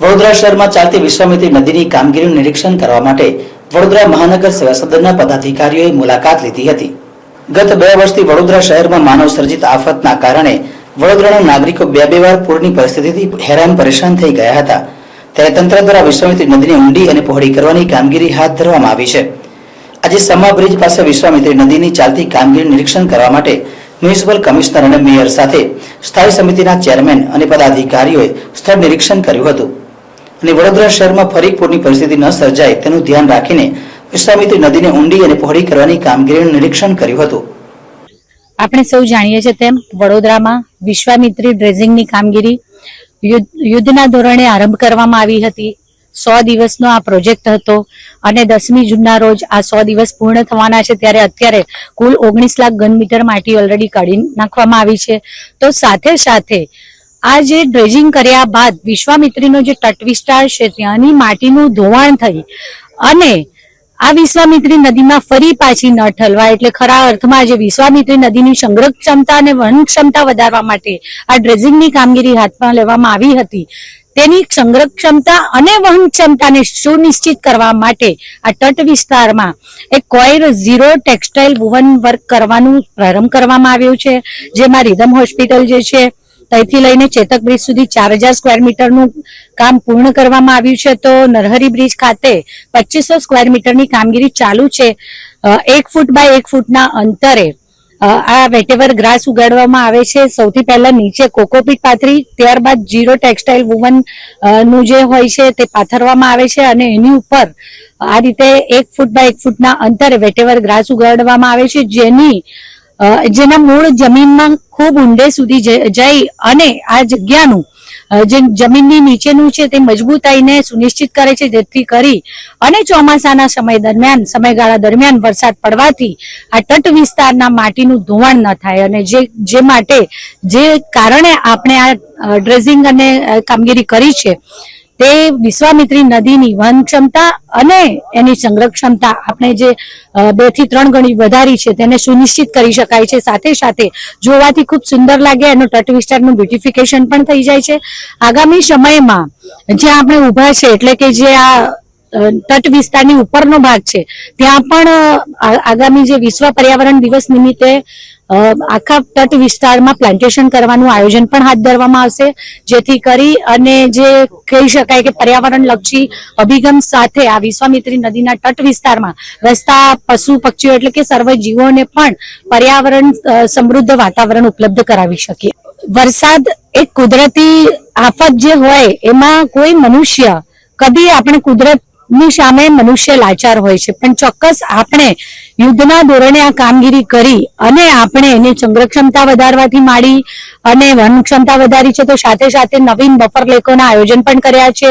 વડોદરા શહેરમાં ચાલતી વિશ્વામિત્રી નદીની કામગીરીનું નિરીક્ષણ કરવા માટે વડોદરા મહાનગર સેવા પદાધિકારીઓએ મુલાકાત લીધી હતી. ગત બે વર્ષથી વડોદરા શહેરમાં માનવ સર્જિત આફતના કારણે વડોદરાના નાગરિકો બે બે વાર પૂરની પરિસ્થિતિથી હેરાન પરેશાન થઈ ગયા હતા. ત્યારે તંત્ર દ્વારા વિશ્વામિત્રી નદીને ઊંડી અને પહોળી કરવાની કામગીરી હાથ ધરવામાં આવી છે. આજે સમા બ્રિજ પાસે વિશ્વામિત્રી નદીની ચાલતી કામગીરી નિરીક્ષણ કરવા માટે મ્યુનિસિપલ કમિશનર અને મેયર સાથે સ્થાયી સમિતિના ચેરમેન અને પદાધિકારીઓએ સ્થળ નિરીક્ષણ કર્યું હતું. અને વડોદરા શહેરમાં ફરી પૂરની પરિસ્થિતિ ન સર્જાય તેનું ધ્યાન રાખીને વિશ્વામિત્રી નદીને ઊંડી અને પહોળી કરવાની કામગીરીનું નિરીક્ષણ કર્યું હતું. આપણે સૌ જાણીએ છીએ તેમ વડોદરામાં વિશ્વામિત્રી ડ્રેઝિંગની કામગીરી યુદ્ધના ધોરણે આરંભ કરવામાં આવી હતી. સો દિવસનો આ પ્રોજેક્ટ હતો અને દસમી જૂનના રોજ આ સો દિવસ પૂર્ણ થવાના છે ત્યારે અત્યારે કુલ ઓગણીસ લાખ ઘન મીટર માટી ઓલરેડી કાઢી નાખવામાં આવી છે. તો સાથે સાથે આ જે ડ્રેજિંગ કર્યા બાદ વિશ્વામિત્રીનો જે તટ વિસ્તાર છે ત્યાંની માટીનું ધોવાણ થઈ અને આ વિશ્વામિત્રી નદીમાં ફરી પાછી ન ઠલવાય એટલે ખરા અર્થમાં આજે વિશ્વામિત્રી નદીની સંગ્રહ ક્ષમતા અને વહન ક્ષમતા વધારવા માટે આ ડ્રેઝિંગની કામગીરી હાથમાં લેવામાં આવી હતી. તેની સંગ્રહ ક્ષમતા અને વહન ક્ષમતાને સુનિશ્ચિત કરવા માટે આ તટ વિસ્તારમાં એક coir zero textile woven work કરવાનું પ્રારંભ કરવામાં આવ્યું છે, જેમાં રિધમ હોસ્પિટલ જે છે ત્યાંથી લઈને ચેતક બ્રિજ સુધી ચાર હજાર સ્ક્વેર મીટરનું કામ પૂર્ણ કરવામાં આવ્યું છે. તો નરહરી બ્રિજ ખાતે પચીસો સ્ક્વેર મીટરની કામગીરી ચાલુ છે. એક ફૂટ બાય એક ફૂટના અંતરે આ વેટેવર ગ્રાસ ઉગાડવામાં આવે છે. સૌથી પહેલા નીચે કોકોપીટ પાથરી, ત્યારબાદ જીરો ટેક્સટાઇલ વુમનનું જે હોય છે તે પાથરવામાં આવે છે અને એની ઉપર આ રીતે એક ફૂટ બાય એક ફૂટના અંતરે વેટેવર ગ્રાસ ઉગાડવામાં આવે છે. જેની જેના મૂળ જમીનમાં ખૂબ ઊંડે સુધી જઈ અને આ જગ્યાનું જે જમીનની નીચેનું છે તે મજબૂતાઈને સુનિશ્ચિત કરે છે જેથી કરી અને ચોમાસાના સમય દરમિયાન, સમયગાળા દરમિયાન વરસાદ પડવાથી આ તટ વિસ્તારના માટીનું ધોવાણ ન થાય અને જે જે માટે જે કારણે આપણે આ ડ્રેઝિંગ અને કામગીરી કરી છે તે વિશ્વામિત્રી નદીની વહન ક્ષમતા અને એની સંગ્રહ ક્ષમતા આપણે જે બેથી ત્રણ ગણી વધારી છે તેને સુનિશ્ચિત કરી શકાય છે. સાથે સાથે જોવાથી ખૂબ સુંદર લાગે એનું તટ વિસ્તારનું બ્યુટિફિકેશન પણ થઈ જાય છે. આગામી સમયમાં જ્યાં આપણે ઊભા છે, એટલે કે જે આ તટ વિસ્તારની ઉપરનો ભાગ છે, ત્યાં પણ આગામી જે વિશ્વ પર્યાવરણ દિવસ નિમિત્તે આખા તટ વિસ્તારમાં પ્લાન્ટેશન કરવાનું આયોજન પણ હાથ ધરવામાં આવશે. જેથી કરી અને જે કહી શકાય કે પર્યાવરણ લક્ષી અભિગમ સાથે આ વિશ્વામિત્રી નદીના તટ વિસ્તારમાં વસતા પશુ, પક્ષીઓ એટલે કે સર્વ જીવોને પણ પર્યાવરણ સમૃદ્ધ વાતાવરણ ઉપલબ્ધ કરાવી શકીએ વરસાદ એક કુદરતી આફત જે હોય એમાં કોઈ મનુષ્ય કદી આપણે કુદરતની સામે મનુષ્ય લાચાર હોય છે. પણ ચોક્કસ આપણે યુદ્ધના ધોરણે આ કામગીરી કરી અને આપણે એની સંગ્રહ ક્ષમતા વધારવાથી માંડી અને વન ક્ષમતા વધારી છે તો સાથે સાથે નવીન બફર લેકોના આયોજન પણ કર્યા છે.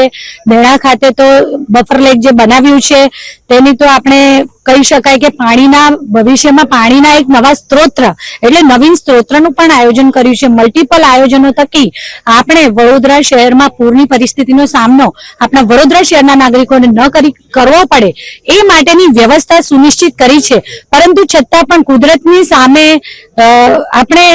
મેળા ખાતે તો બફર લેક જે બનાવ્યું છે તેની તો આપણે કહી શકાય કે પાણીના ભવિષ્યમાં પાણીના એક નવા સ્ત્રોત એટલે નવીન સ્ત્રોતનું પણ આયોજન કર્યું છે. મલ્ટિપલ આયોજનો થકી આપણે વડોદરા શહેરમાં પૂરની પરિસ્થિતિનો સામનો આપણા વડોદરા શહેરના નાગરિકોને ન કરી કરવો પડે એ માટેની વ્યવસ્થા સુનિશ્ચિત કરી છે. પરંતુ છતાં પણ કુદરતની સામે આપણે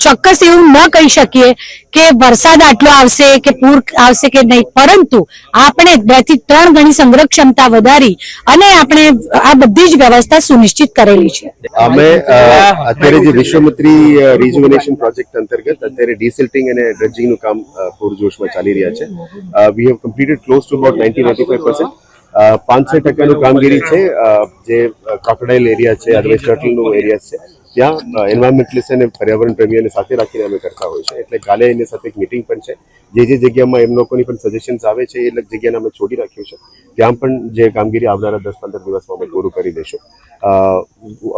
ચોક્કસ એવું ન કહી શકીએ કે વરસાદ આટલો આવશે કે પૂર આવશે કે નહીં. પરંતુ આપણે બેથી ત્રણ ગણી સંગ્રહ ક્ષમતા વધારી અને આપણે આ બધી જ વ્યવસ્થા સુનિશ્ચિત કરેલી છે. અમે અત્યારે જે વિશ્વમિત્રી રિજુવિનેશન પ્રોજેક્ટ અંતર્ગત અત્યારે ડિસિલ્ટિંગ અને ડ્રેજિંગનું કામ પૂરજોશમાં ચાલી રહ્યા છે. We have completed close to about ninety ninety five percent પાંચસો ટકાનું કામગીરી છે જે ક્રોકોડાઇલ એરિયા છે અથવા ટર્ટલનું એરિયા છે ત્યાં એન્વાયરમેન્ટલિસ્ટ અને પર્યાવરણ પ્રેમીઓને સાથે રાખીને અમે કરતા હોય છે એટલે કાલે એની સાથે એક મિટિંગ પણ છે. જે જે જગ્યામાં એમ લોકોની પણ સજેશન્સ આવે છે એ જગ્યાને અમે છોડી રાખ્યું છે. ત્યાં પણ જે કામગીરી આવનારા દસ પંદર દિવસમાં અમે પૂરું કરી દઈશું.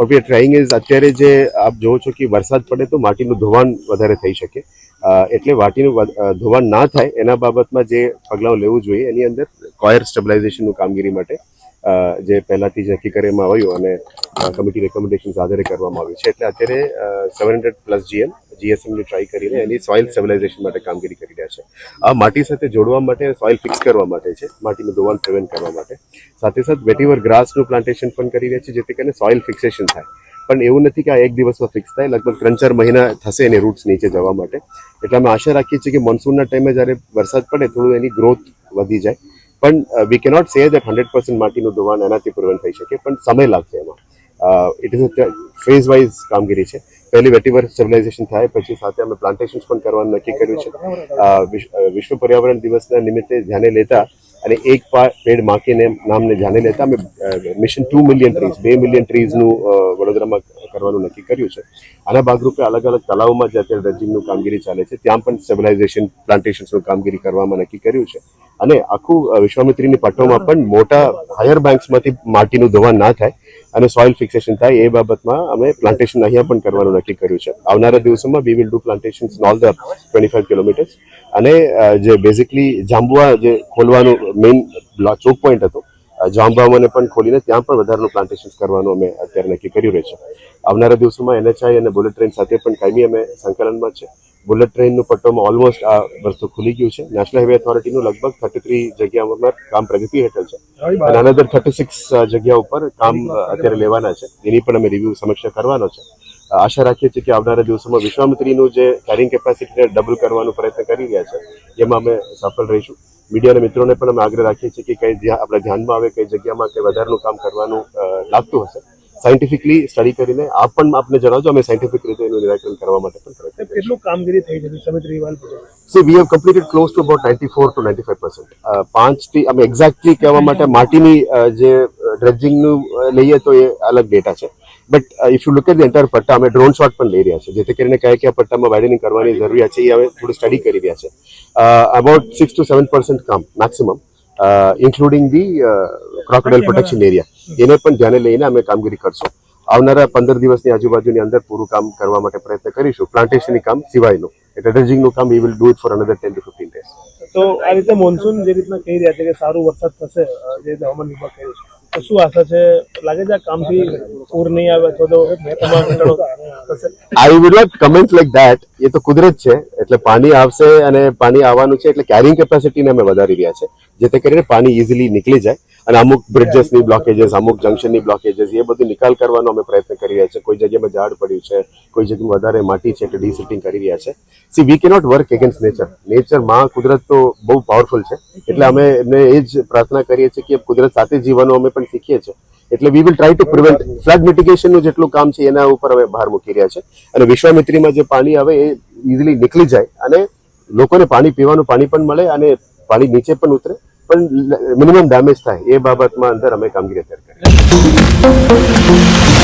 વી આર ટ્રાઇંગ ઇઝ અત્યારે જે આપ જોવો છો કે વરસાદ પડે તો માટીનું ધોવાણ વધારે થઈ શકે. એટલે વધ- ધોવાણ ના થાય, એના બાબતમાં જે પગલાં લેવું જોઈએ, એની અંદર કોયર સ્ટેબિલાઇઝેશનનું કામગીરી માટે જે પહેલાંથી જ નક્કી કરવામાં આવ્યું અને કમિટી રેકમેન્ડેશન્સ આધારે કરવામાં આવ્યું છે. એટલે અત્યારે સેવન હંડ્રેડ પ્લસ જીએમ જીએસએમની ટ્રાય કરીને એની સોઇલ સ્ટેબિલાઇઝેશન માટે કામગીરી કરી રહ્યા છે. આ માટી સાથે જોડવા માટે સોઇલ ફિક્સ કરવા માટે છે, માટીનું ધોવાણ પ્રિવેન્ટ કરવા માટે. સાથે સાથે વેટીવર ગ્રાસનું પ્લાન્ટેશન પણ કરી રહ્યા છે, જેથી કરીને સોઇલ ફિક્સેશન થાય. પણ એવું નથી કે આ એક દિવસમાં ફિક્સ થાય, લગભગ ત્રણ ચાર મહિના થશે એની રૂટ્સ નીચે જવા માટે. એટલે અમે આશા રાખીએ છીએ કે મોન્સૂનના ટાઈમે જ્યારે વરસાદ પડે, થોડું એની ગ્રોથ વધી જાય. પણ we cannot say that hundred percent માટીનું ધોવાણ એનાથી પ્રિવેન્ટ થઈ શકે, પણ સમય લાગશે એમાં. ઇટ ઇઝ ફેઝ વાઇઝ કામગીરી છે. પહેલી વેટીવર સ્ટેબિલાઇઝેશન થાય, પછી સાથે અમે પ્લાન્ટેશન્સ પણ કરવાનું નક્કી કર્યું છે. વિશ્વ પર્યાવરણ દિવસના નિમિત્તે ધ્યાને લેતા અને એક પેડ માકીને નામને જાણી લેતા અમે મિશન ટુ મિલિયન ટ્રીઝ બે મિલિયન ટ્રીઝનું વડોદરામાં કરવાનું નક્કી કર્યું છે. આના ભાગરૂપે અલગ અલગ તળાવોમાં જે અત્યારે ડ્રેજિંગનું કામગીરી ચાલે છે, ત્યાં પણ સ્ટેબિલાઇઝેશન પ્લાન્ટેશન્સનું કામગીરી કરવામાં નક્કી કર્યું છે. અને આખું વિશ્વામિત્રીની પટ્ટોમાં પણ મોટા હાયર બેંક્સમાંથી માટીનું ધોવાણ ના થાય અને સોઇલ ફિક્સેશન થાય એ બાબતમાં અમે પ્લાન્ટેશન અહીંયા પણ કરવાનું નક્કી કર્યું છે. આવનારા દિવસોમાં we will do plantation all the twenty five kilometres અને જે બેઝિકલી જાંબુઆ જે ખોલવાનું મેઇન ચોક પોઈન્ટ હતો અ, પણ ખોલીને ત્યાં પણ વધારાનું પ્લાન્ટેશન કરવાનું અમે અત્યારે નક્કી કર્યું રહ્યું છે આવનારા દિવસોમાં એનએચઆઈ અને બુલેટ ટ્રેન સાથે પણ કાયમી અમે સંકલનમાં છે. બુલેટ ટ્રેનનું પટ્ટોમાં ઓલમોસ્ટ આ વર્ષો ખુલી ગયું છે. નેશનલ હાઈવે ઓથોરિટીનું લગભગ થર્ટી થ્રી જગ્યાઓમાં કામ પ્રગતિ હેઠળ છે. અને અનધર થર્ટી સિક્સ જગ્યા ઉપર કામ અત્યારે લેવાના છે. એની પણ અમે રિવ્યુ સમીક્ષા કરવાનો છે. આશા રાખીએ છીએ કે આવનારા દિવસોમાં વિશ્વામિત્રીનું જે કેરિંગ કેપેસિટીને ડબલ કરવાનો પ્રયત્ન કરી રહ્યા છે એમાં અમે સફળ રહીશું. મીડિયાના મિત્રોને પણ અમે આગ્રહ રાખીએ છીએ કે કઈ આપણા ધ્યાનમાં આવે કઈ જગ્યામાં કઈ વધારાનું કામ કરવાનું લાગતું હશે. સાયન્ટિફિકલી સ્ટડી કરીને આપ પણ આપને જણાવજો અમે સાયન્ટિફિક રીતે એનું નિરાકરણ કરવા માટે પણ પ્રયત્ન કેટલું કામગીરી થઈ છે? વિશ્વામિત્રી વાલ See, we have completed close to about 94 to 95 percent. પાંચથી અમે એક્ઝેક્ટલી કહેવા માટે માટીની જે ડ્રેજિંગનું લઈએ તો એ અલગ ડેટા છે. But if you look at the entire પટ્ટા અમે ડ્રોન શોટ પણ લઈ રહ્યા છે. જેથી કરીને કયા કયા પટ્ટામાં વાઇડનિંગ કરવાની જરૂરિયાત છે એ અમે થોડું સ્ટડી કરી રહ્યા છે. About six to seven percent કામ maximum including the crocodile protection area એને પણ ધ્યાને લઈને અમે કામગીરી કરશું. આવનારા પંદર દિવસની આજુબાજુની અંદર પૂરું કામ કરવા માટે પ્રયત્ન કરીશું. પ્લાન્ટેશનની કામ સિવાયનું. એટલે ડ્રેજિંગનું કામ we will do it for another ten to fifteen days તો આ રીતે મોન્સૂન જે રીતના કહી રહ્યા છે કે સારું વરસાદ થશે જે રીતે હવામાન વિભાગ કહે છે તો શું આશા છે? લાગે છે આ કામથી પૂર નહીં આવે તો I would not comment like that એ તો કુદરત છે. એટલે પાણી આવશે અને પાણી આવવાનું છે એટલે કેરિંગ કેપેસિટીને અમે વધારી રહ્યા છે, જેથી કરીને પાણી ઇઝીલી નીકળી જાય. અને અમુક બ્રિજેસની બ્લોકેજીસ અમુક જંકશનની બ્લોકેજીસ એ બધું નિકાલ કરવાનો અમે પ્રયત્ન કરી રહ્યા છે. કોઈ જગ્યામાં ઝાડ પડ્યું છે, કોઈ જગ્યામાં વધારે માટી છે, એટલે ડીસિટિંગ કરી રહ્યા છે. See we cannot work against nature નેચરમાં કુદરત તો બહુ પાવરફુલ છે. એટલે અમે એમને એ જ પ્રાર્થના કરીએ છીએ કે કુદરત સાથે જીવવાનું અમે પણ શીખીએ છીએ. એટલે we will try to prevent flood મિટિગેશનનું જેટલું કામ છે, એના ઉપર અમે ભાર મૂકી રહ્યા છે. અને વિશ્વામિત્રીમાં જે પાણી આવે, એ ઇઝીલી નીકળી જાય અને લોકોને પાણી પીવાનું પાણી પણ મળે અને પાણી નીચે પણ ઉતરે પણ મિનિમમ ડેમેજ થાય એ બાબતમાં અંદર અમે કામગીરી અત્યારે કરી રહ્યા છીએ.